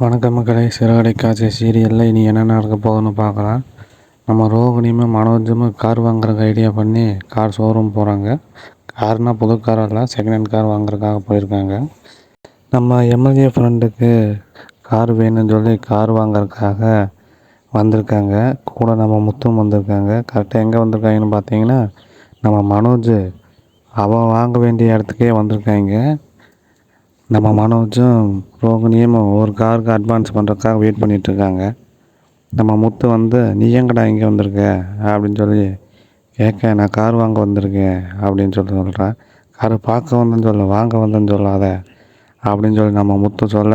வணக்கம் மக்களே சிறுகடை காட்சி சீரியலில் இனி என்ன நடக்க போகுதுன்னு பார்க்கலாம். நம்ம ரோகிணியும் மனோஜும் கார் வாங்குறதுக்கு ஐடியா பண்ணி கார் ஷோரூம் போகிறாங்க கார்னால் புது கார் இல்லை செகண்ட் ஹேண்ட் கார் வாங்குறதுக்காக போயிருக்காங்க. நம்ம எம்எல்ஏ ஃப்ரெண்டுக்கு கார் வேணும்னு சொல்லி கார் வாங்குறதுக்காக வந்திருக்காங்க. கூட நம்ம முத்தும் வந்திருக்காங்க. கரெக்டாக எங்கே வந்திருக்காங்கன்னு பார்த்தீங்கன்னா நம்ம மனோஜ் அவன் வாங்க வேண்டிய இடத்துக்கே வந்திருக்காங்க. நம்ம மனோஜும் ரோகிணியும் ஒரு காருக்கு அட்வான்ஸ் பண்ணுறதுக்காக வெயிட் பண்ணிகிட்ருக்காங்க நம்ம முத்து வந்து நீ எங்கடா இங்கே வந்திருக்க? அப்படின்னு சொல்லி கேட்க நான் கார் வாங்க வந்திருக்கேன் அப்படின்னு சொல்லி சொல்கிறேன் கார் பார்க்க வந்தேன்னு சொல்ல வாங்க வந்தேன்னு சொல்லாத அப்படின்னு சொல்லி நம்ம முத்து சொல்ல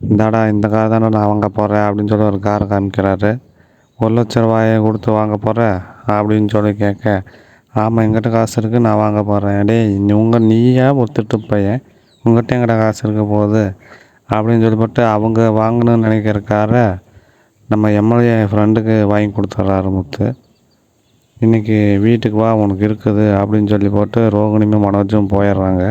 இந்தாடா இந்த கார் தானே நான் வாங்க போகிறேன் அப்படின்னு சொல்லி ஒரு கார் காமிக்கிறாரு. ஒரு லட்ச ரூபாயை கொடுத்து வாங்க போகிறேன் அப்படின்னு சொல்லி கேட்க ஆமாம் எங்கிட்ட காசு இருக்குது நான் வாங்க போகிறேன் டேய் உங்கள் நீயா ஒரு திட்டு பையன்? உங்கள்கிட்ட எங்கடா காசு இருக்க போகுது? அப்படின்னு சொல்லிப்பட்டு அவங்க வாங்கணும்னு நினைக்கிற காரை நம்ம எம்எல்ஏ ஃப்ரெண்டுக்கு வாங்கி கொடுத்துட்றாரு முத்து. இன்றைக்கி வீட்டுக்கு வா உனக்கு இருக்குது அப்படின்னு சொல்லி போட்டு ரோகிணியும் மனோஜும் போயிடுறாங்க.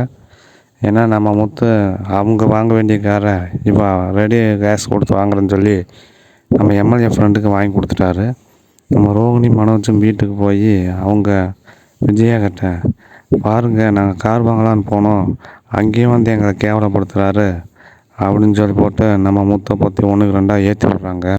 ஏன்னா நம்ம முத்து அவங்க வாங்க வேண்டிய காரை இப்போ ரெடி கேஸ் கொடுத்து வாங்குறேன்னு சொல்லி நம்ம எம்எல்ஏ ஃப்ரெண்டுக்கு வாங்கி கொடுத்துட்டாரு. நம்ம ரோகிணி மனோஜும் வீட்டுக்கு போய் அவங்க விஜயா கிட்ட பாருங்கள் நாங்கள் கார் வாங்கலான்னு போனோம். அங்கேயும் வந்து எங்களை கேவலப்படுத்துகிறாரு அப்படின்னு சொல்லி போட்டு நம்ம மூத்த பற்றி ஒன்றுக்கு ரெண்டாக ஏற்றி விட்றாங்க.